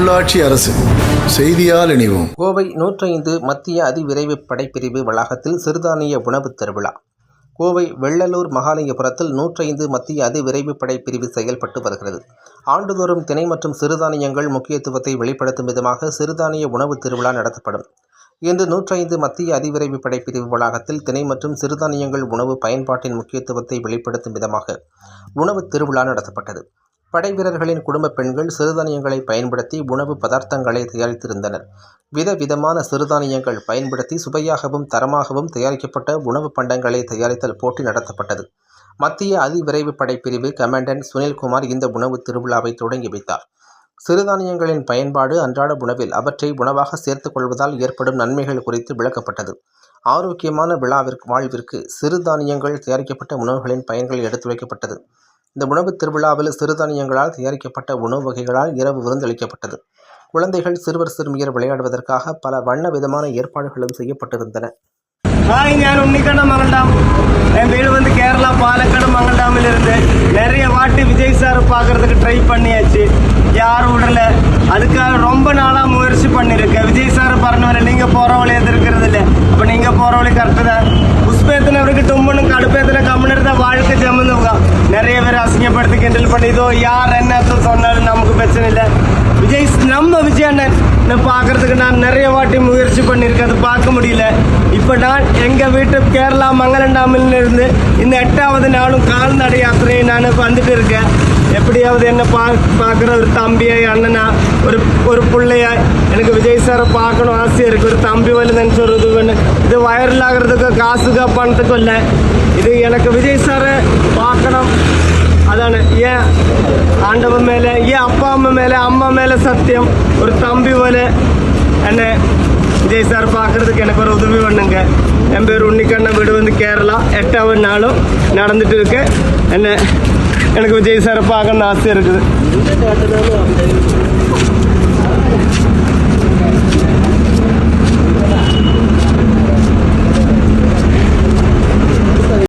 உள்ளாட்சி அரசு. செய்தியால் இணைவோம். கோவை நூற்றைந்து மத்திய அதிவிரைவு படைப்பிரிவு வளாகத்தில் சிறுதானிய உணவுத் திருவிழா. கோவை வெள்ளலூர் மகாலிங்கபுரத்தில் நூற்றைந்து மத்திய அதிவிரைவு படைப்பிரிவு செயல்பட்டு வருகிறது. ஆண்டுதோறும் திணை மற்றும் சிறுதானியங்கள் முக்கியத்துவத்தை வெளிப்படுத்தும் விதமாக சிறுதானிய உணவுத் திருவிழா நடத்தப்படும். இன்று நூற்றைந்து மத்திய அதிவிரைவு படைப்பிரிவு வளாகத்தில் திணை மற்றும் சிறுதானியங்கள் உணவு பயன்பாட்டின் முக்கியத்துவத்தை வெளிப்படுத்தும் விதமாக உணவுத் திருவிழா நடத்தப்பட்டது. படை வீரர்களின் குடும்ப பெண்கள் சிறுதானியங்களை பயன்படுத்தி உணவு பதார்த்தங்களை தயாரித்திருந்தனர். விதவிதமான சிறுதானியங்கள் பயன்படுத்தி சுவையாகவும் தரமாகவும் தயாரிக்கப்பட்ட உணவு பண்டங்களை தயாரித்தல் போட்டி நடத்தப்பட்டது. மத்திய அதிவிரைவு படைப்பிரிவு கமாண்டன்ட் சுனில்குமார் இந்த உணவு திருவிழாவை தொடங்கி வைத்தார். சிறுதானியங்களின் பயன்பாடு அன்றாட உணவில் அவற்றை உணவாக சேர்த்துக் கொள்வதால் ஏற்படும் நன்மைகள் குறித்து விளக்கப்பட்டது. ஆரோக்கியமான விழாவிற்கு வாழ்விற்கு சிறுதானியங்கள் தயாரிக்கப்பட்ட உணவுகளின் பயன்கள் எடுத்துரைக்கப்பட்டது இந்த உணவு திருவிழாவில் சிறுதானியங்களால் தயாரிக்கப்பட்ட உணவு வகைகளால் இரவு விருந்தளிக்கப்பட்டது. குழந்தைகள் சிறுவர் சிறுமியர் விளையாடுவதற்காக பல வண்ண விதமான ஏற்பாடுகளும் செய்யப்பட்டிருந்தன. ஹாய் ஞான் உன்னிக்கண்ட மங்கள்டாம் என் வீடு வந்து கேரளா பாலக்காடு மங்கள்டாமில் இருந்து நிறைய வாட்டி விஜய் சார் பார்க்கறதுக்கு ட்ரை பண்ணியாச்சு. யாரும் விடல அதுக்காக ரொம்ப நாளாக முயற்சி பண்ணியிருக்கேன். விஜய் சார் பறந்து நீங்கள் போகிற வழியாக இதோ யார் என்னத்தை சொன்னாலும் நமக்கு பிரச்சனை இல்லை. விஜய் நம்ம விஜய் அண்ணன் பார்க்கறதுக்கு நான் நிறைய வாட்டி முயற்சி பண்ணியிருக்கேன். அது பார்க்க முடியல. இப்போ நான் எங்கள் வீட்டு கேரளா மங்கலண்டாமிலிருந்து இந்த எட்டாவது நாளும் கால்நடை யாத்திரையை நான் வந்துட்டு இருக்கேன். எப்படியாவது என்ன பா பார்க்குற ஒரு தம்பியை அண்ணனா ஒரு ஒரு பிள்ளையா எனக்கு விஜய் சாரை பார்க்கணும் ஆசையாக இருக்குது ஒரு தம்பி வலி நினச்ச ஒரு இது இது வைரல் ஆகிறதுக்கு காசுக்கு பணத்துக்கும் இல்லை. இது எனக்கு விஜய் சாரை பார்க்கணும். ആണ്ടവൻ മേലെ ഈ അപ്പ അമ്മ മേലെ അമ്മ മേലെ സത്യം ஒரு தம்பி പോലെ എന്നെ விஜய் சார் பார்க்கறதுக்கு எனக்கு ஒரு உதவி பண்ணுங்க என் பேர் உன்னிக்கண்ண வீடு வந்து கேரளா எட்டாவது நாளும் நடந்துட்டு இருக்கு என்ன எனக்கு விஜய் சாரை பார்க்கணும்னு ஆசை இருக்குது